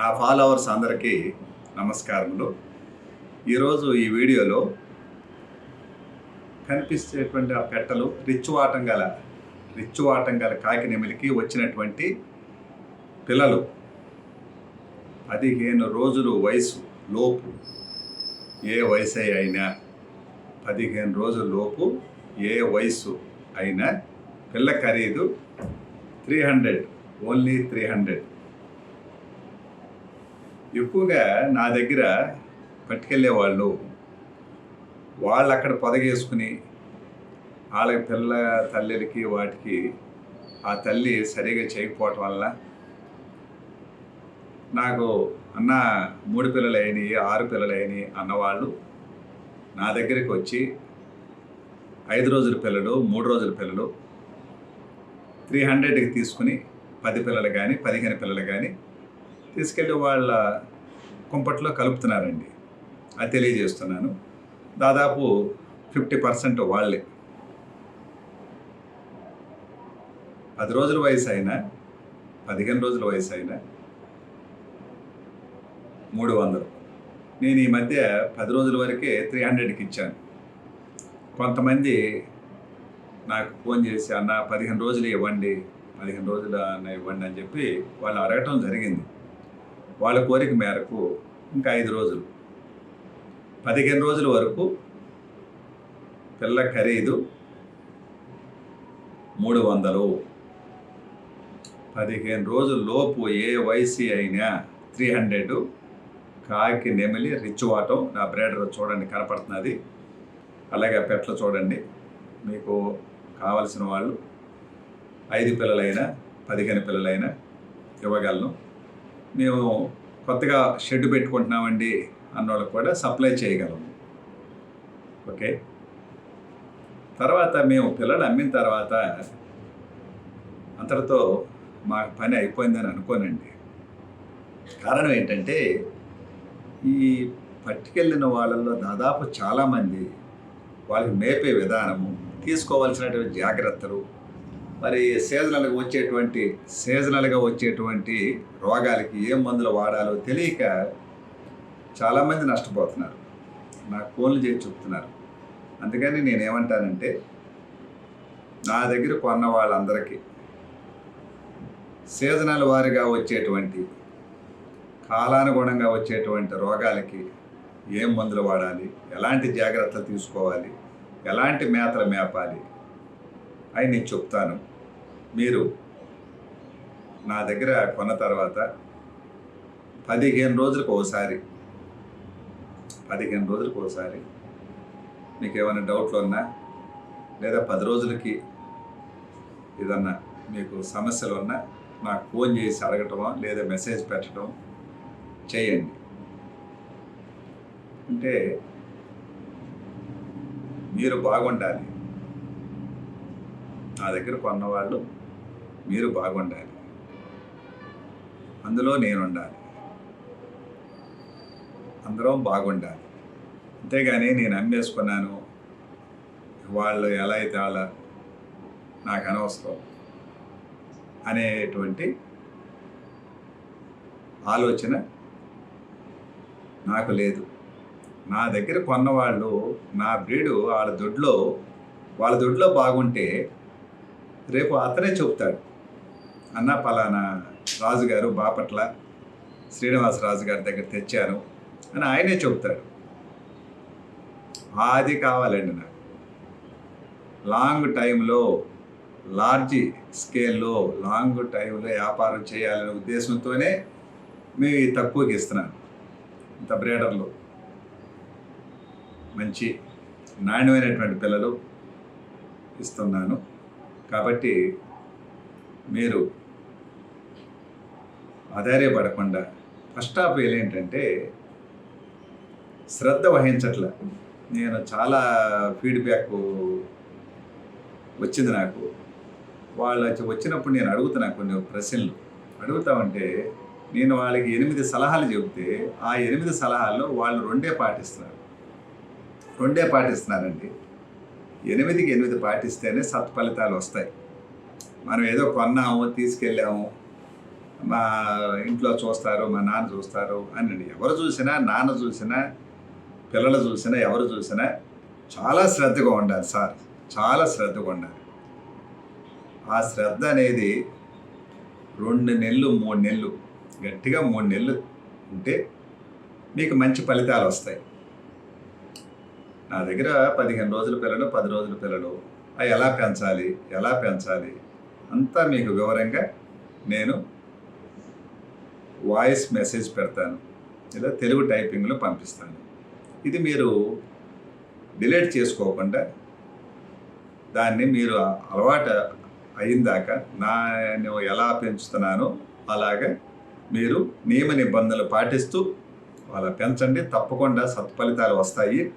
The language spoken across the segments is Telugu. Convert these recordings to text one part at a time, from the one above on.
నా ఫాలోవర్స్ అందరికీ నమస్కారములు. ఈరోజు ఈ వీడియోలో కనిపించేటువంటి ఆ పెట్టలు రిచ్చువాటం గల రిచ్చువాటం గల కాకి నెమిలికి వచ్చినటువంటి పిల్లలు. పదిహేను రోజులు వయసు లోపు. ఏ వయసు అయినా పదిహేను రోజుల లోపు ఏ వయసు అయినా పిల్ల ఖరీదు three hundred only three hundred. ఎక్కువగా నా దగ్గర పట్టుకెళ్ళే వాళ్ళు వాళ్ళు అక్కడ పొదగేసుకుని వాళ్ళ పిల్ల తల్లికి వాటికి ఆ తల్లి సరిగా చేయకపోవటం వల్ల నాకు అన్న మూడు పిల్లలైనవి ఆరు పిల్లలైనవి అన్నవాళ్ళు నా దగ్గరికి వచ్చి ఐదు రోజుల పిల్లలు మూడు రోజుల పిల్లలు త్రీ హండ్రెడ్కి తీసుకుని పది పిల్లలు కానీ పదిహేను పిల్లలు కానీ తీసుకెళ్ళి వాళ్ళ కుంపట్లో కలుపుతున్నారండి. అది తెలియజేస్తున్నాను. దాదాపు ఫిఫ్టీ పర్సెంట్ వాళ్ళే. పది రోజుల వయసు అయినా పదిహేను రోజుల వయసు అయినా మూడు వందలు. నేను ఈ మధ్య పది రోజుల వరకే త్రీ హండ్రెడ్కి ఇచ్చాను. కొంతమంది నాకు ఫోన్ చేసి అన్న పదిహేను రోజులు ఇవ్వండి పదిహేను రోజులు అన్న ఇవ్వండి అని చెప్పి వాళ్ళు అడగటం జరిగింది. వాళ్ళ కోరిక మేరకు ఇంకా ఐదు రోజులు. పదిహేను రోజుల వరకు పిల్ల ఖరీదు మూడు వందలు. పదిహేను రోజుల్లోపు ఏ వయసు అయినా త్రీ హండ్రెడ్. కాకి నెమిలి రిచ్ వాటం నా బ్రేడర్ చూడండి కనపడుతున్నది. అలాగే పెట్ల చూడండి. మీకు కావలసిన వాళ్ళు ఐదు పిల్లలైనా పదిహేను పిల్లలైనా ఇవ్వగలను. మేము కొత్తగా షెడ్ పెట్టుకుంటున్నామండి అన్నోళ్ళకి కూడా సప్లై చేయగలము. ఓకే? తర్వాత మేము పిల్లలు అమ్మిన తర్వాత అంతటితో మా పని అయిపోయిందని అనుకోనండి. కారణం ఏంటంటే ఈ పట్టుకెళ్ళిన వాళ్ళల్లో దాదాపు చాలామంది వాళ్ళకి మేపే విధానము తీసుకోవాల్సినటువంటి జాగ్రత్తలు మరి సీజనల్గా వచ్చేటువంటి సీజనల్గా వచ్చేటువంటి రోగాలకి ఏం మందులు వాడాలో తెలియక చాలామంది నష్టపోతున్నారు. నాకు ఫోన్లు చేసి చెప్తున్నారు. అందుకని నేనేమంటానంటే నా దగ్గర కొన్న వాళ్ళందరికీ సీజనల్ వారిగా వచ్చేటువంటి కాలానుగుణంగా వచ్చేటువంటి రోగాలకి ఏం మందులు వాడాలి ఎలాంటి జాగ్రత్తలు తీసుకోవాలి ఎలాంటి మేతలు మేపాలి అని నేను చెప్తాను. మీరు నా దగ్గర కొన్న తర్వాత పదిహేను రోజులకు ఒకసారి పదిహేను రోజులకు ఒకసారి మీకు ఏమైనా డౌట్లు ఉన్నా లేదా పది రోజులకి ఏదన్నా మీకు సమస్యలు ఉన్నా నాకు ఫోన్ చేసి అడగటమో లేదా మెసేజ్ పెట్టడం చేయండి. అంటే మీరు బాగుండాలి. నా దగ్గర కొన్న వాళ్ళు మీరు బాగుండాలి. అందులో నేను ఉండాలి అందరం బాగుండాలి. అంతేగాని నేను అమ్మేసుకున్నాను. వాళ్ళు ఎలా అయితే అలా నాకు అనవసరం అనేటువంటి ఆలోచన నాకు లేదు. నా దగ్గర కొన్నవాళ్ళు నా బ్రీడు వాళ్ళ దొడ్లో వాళ్ళ దొడ్లో బాగుంటే రేపు అతనే చెబుతాడు. అన్న పలానా రాజుగారు బాపట్ల శ్రీనివాసరాజు గారి దగ్గర తెచ్చాను అని ఆయనే చెబుతాడు. అది కావాలండి నాకు. లాంగ్ టైంలో లార్జ్ స్కేల్లో లాంగ్ టైంలో వ్యాపారం చేయాలనే ఉద్దేశంతోనే మేము తక్కువకి ఇస్తున్నాను. ఇంత బ్రేడర్లు. మంచి నాణ్యమైనటువంటి పిల్లలు ఇస్తున్నాను. కాబట్టి మీరు ఆధారపడకుండా ఫస్ట్ ఆఫ్ ఆల్ ఏంటంటే శ్రద్ధ వహించట్ల. నేను చాలా ఫీడ్బ్యాక్ వచ్చింది నాకు. వాళ్ళు వచ్చినప్పుడు నేను అడుగుతున్నా కొన్ని ప్రశ్నలు. అడుగుతామంటే నేను వాళ్ళకి ఎనిమిది సలహాలు చెబితే ఆ ఎనిమిది సలహాల్లో వాళ్ళు రెండే పాటిస్తున్నారు. రెండే పాటిస్తున్నారండి. ఎనిమిదికి ఎనిమిది పాటిస్తేనే సత్ఫలితాలు వస్తాయి. మనం ఏదో కొన్నాము తీసుకెళ్ళాము మా ఇంట్లో చూస్తారు మా నాన్న చూస్తారు అని ఎవరు చూసినా నాన్న చూసినా పిల్లలు చూసినా ఎవరు చూసినా చాలా శ్రద్ధగా ఉండాలి సార్. చాలా శ్రద్ధగా ఉండాలి. ఆ శ్రద్ధ అనేది రెండు నెలలు మూడు నెలలు గట్టిగా మూడు నెలలు ఉంటే మీకు మంచి ఫలితాలు వస్తాయి. నా దగ్గర పదిహేను రోజుల పిల్లలు పది రోజుల పిల్లలు అవి ఎలా పెంచాలి ఎలా పెంచాలి అంతా మీకు వివరంగా నేను వాయిస్ మెసేజ్ పెడతాను. లేదా తెలుగు టైపింగ్లో పంపిస్తాను. ఇది మీరు డిలీట్ చేసుకోకుండా దాన్ని మీరు అలవాటు అయిందాక నా నేను ఎలా పెంచుతున్నానో అలాగే మీరు నియమ నిబంధనలు పాటిస్తూ అలా పెంచండి. తప్పకుండా సత్ఫలితాలు వస్తాయి.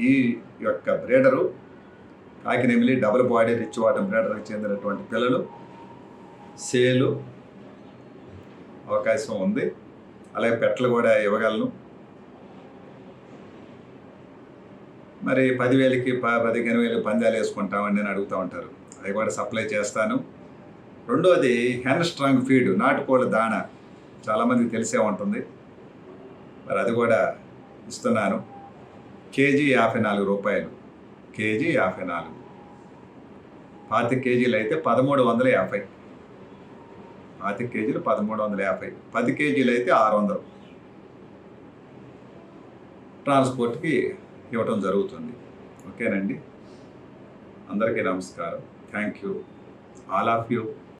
ఈ యొక్క బ్రీడరు కాకినెమిలి డబుల్ బాడీ రిచ్ వాటర్ బ్రీడర్కి చెందినటువంటి పిల్లలు సేలు అవకాశం ఉంది. అలాగే పెట్టలు కూడా ఇవ్వగలను. మరి పదివేలకి ప- పదిహేను వేలు పందాలు వేసుకుంటామని నేను అడుగుతూ ఉంటారు. అవి కూడా సప్లై చేస్తాను. రెండోది హెన్ స్ట్రాంగ్ ఫీడ్ నాటుకోళ్ళ దాణ. చాలామందికి తెలిసే ఉంటుంది. మరి అది కూడా ఇస్తున్నాను. కేజీ యాభై నాలుగు రూపాయలు. కేజీ యాభై నాలుగు. పాతి కేజీలు అయితే పదమూడు వందల యాభై. పాతి కేజీలు పదమూడు వందల యాభై. పది కేజీలు అయితే ఆరు వందలు. ట్రాన్స్పోర్ట్కి ఇవ్వటం జరుగుతుంది. ఓకేనండి? అందరికీ నమస్కారం. Thank you. All of you.